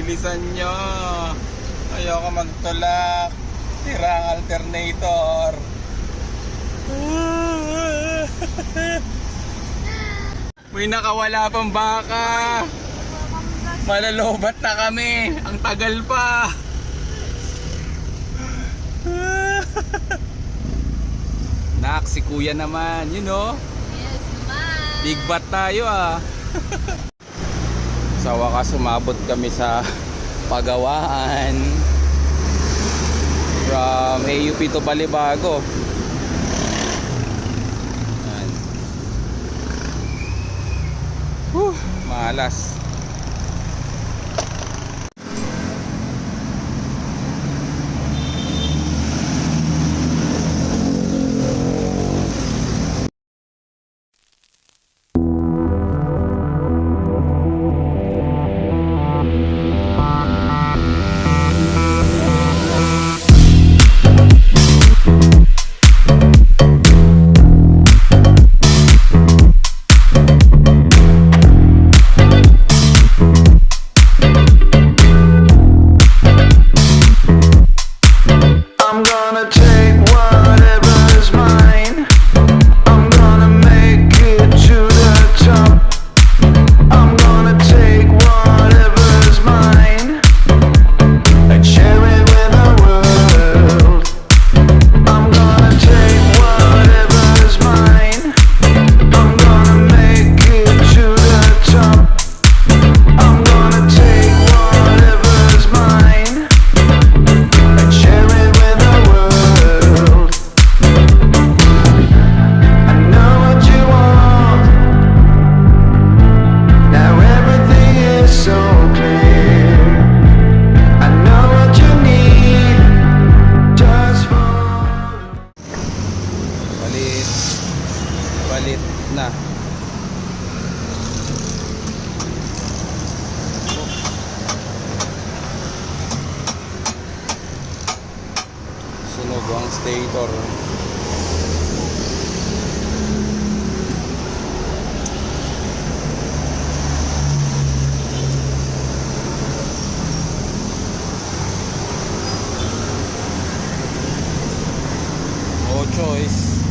Bilisan nyo. Ayoko magtulak. Tira ang alternator. May nakawala pang baka. Malalobat na kami. Ang tagal pa. Nak, si kuya naman. You know, Yes, man. big bat tayo ah. sa wakas umabot kami sa pagawaan. From AUP to Balibago. Whew, malas. Palit. Palit na. Sunog ang stator. No choice.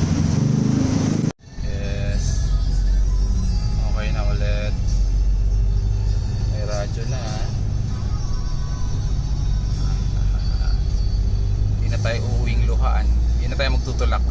May radyo na. ah. Hindi na tayo uuwing luhaan. Hindi na tayo magtutulak.